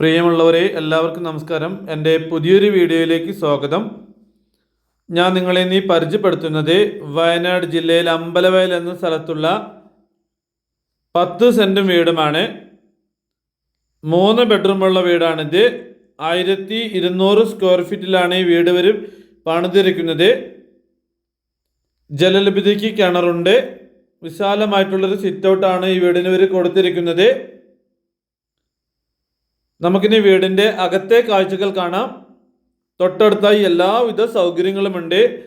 പ്രിയമുള്ളവരെ എല്ലാവർക്കും നമസ്കാരം. എന്റെ പുതിയൊരു വീഡിയോയിലേക്ക് സ്വാഗതം. ഞാൻ നിങ്ങളെ നീ പരിചയപ്പെടുത്തുന്നത് വയനാട് ജില്ലയിൽ അമ്പലവയൽ എന്ന സ്ഥലത്തുള്ള പത്ത് സെന്റും വീടുമാണ്. മൂന്ന് ബെഡ്റൂമുള്ള വീടാണിത്. ആയിരത്തി ഇരുന്നൂറ് സ്ക്വയർ ഫീറ്റിലാണ് ഈ വീട് വരും പണിതിരിക്കുന്നത്. ജലലഭ്യതയ്ക്ക് കിണറുണ്ട്. വിശാലമായിട്ടുള്ളൊരു സിറ്റ് ഔട്ടാണ് ഈ വീടിന് ഇവർ കൊടുത്തിരിക്കുന്നത്. നമുക്കിനി വീടിന്റെ അകത്തെ കാഴ്ചകൾ കാണാം. തൊട്ടടുത്തായി എല്ലാവിധ സൗകര്യങ്ങളുമുണ്ട്.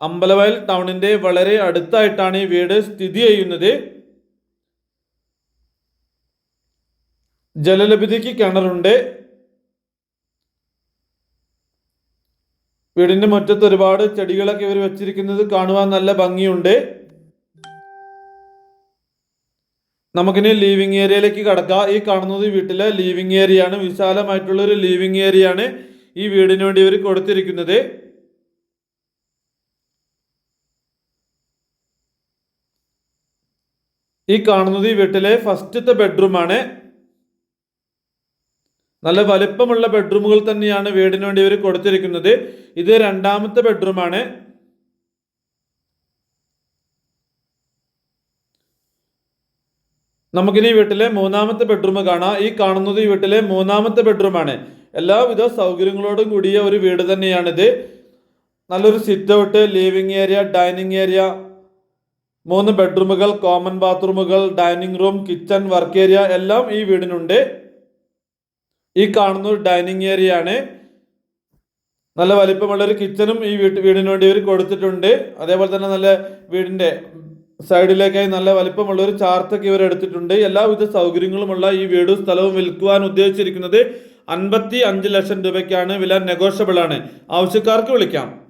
അമ്പലവയൽ ടൗണിന്റെ വളരെ അടുത്തായിട്ടാണ് ഈ വീട് സ്ഥിതി ചെയ്യുന്നത്. ജലലഭ്യതയ്ക്ക് കിണറുണ്ട്. വീടിന്റെ മുറ്റത്ത് ഒരുപാട് ചെടികളൊക്കെ ഇവർ വെച്ചിരിക്കുന്നത് കാണുവാൻ നല്ല ഭംഗിയുണ്ട്. നമുക്കിനി ലീവിങ് ഏരിയയിലേക്ക് കടക്കാം. ഈ കാണുന്നത് വീട്ടിലെ ലീവിങ് ഏരിയ ആണ്. വിശാലമായിട്ടുള്ള ഒരു ലീവിങ് ഏരിയ ആണ് ഈ വീടിന് വേണ്ടി ഇവർ കൊടുത്തിരിക്കുന്നത്. ഈ കാണുന്നത് ഈ വീട്ടിലെ ഫസ്റ്റത്തെ ബെഡ്റൂമാണ് നല്ല വലിപ്പമുള്ള ബെഡ്റൂമുകൾ തന്നെയാണ് വീടിന് വേണ്ടി ഇവർ കൊടുത്തിരിക്കുന്നത്. ഇത് രണ്ടാമത്തെ ബെഡ്റൂം നമുക്കിനി വീട്ടിലെ മൂന്നാമത്തെ ബെഡ്റൂം കാണാം. ഈ കാണുന്നത് ഈ വീട്ടിലെ മൂന്നാമത്തെ ബെഡ്റൂമാണ് എല്ലാവിധ സൗകര്യങ്ങളോടും കൂടിയ ഒരു വീട് തന്നെയാണിത്. നല്ലൊരു sit out living area dining area മൂന്ന് ബെഡ്റൂമുകൾ common ബാത്റൂമുകൾ dining room kitchen work area എല്ലാം ഈ വീടിനുണ്ട്. ഈ കാണുന്ന ഒരു ഡൈനിങ് ഏരിയ ആണ്. നല്ല വലിപ്പമുള്ളൊരു കിച്ചണും ഈ വീട്ട് വീടിന് വേണ്ടി ഇവർ കൊടുത്തിട്ടുണ്ട്. അതേപോലെ തന്നെ നല്ല വീടിന്റെ സൈഡിലേക്കായി നല്ല വലിപ്പമുള്ള ഒരു ചാർത്തൊക്കെ ഇവർ എടുത്തിട്ടുണ്ട്. എല്ലാവിധ സൗകര്യങ്ങളുമുള്ള ഈ വീടും സ്ഥലവും വിൽക്കുവാൻ ഉദ്ദേശിച്ചിരിക്കുന്നത് അൻപത്തി അഞ്ച് ലക്ഷം രൂപയ്ക്കാണ്. വില നെഗോഷ്യബിൾ ആണ്. ആവശ്യക്കാർക്ക് വിളിക്കാം.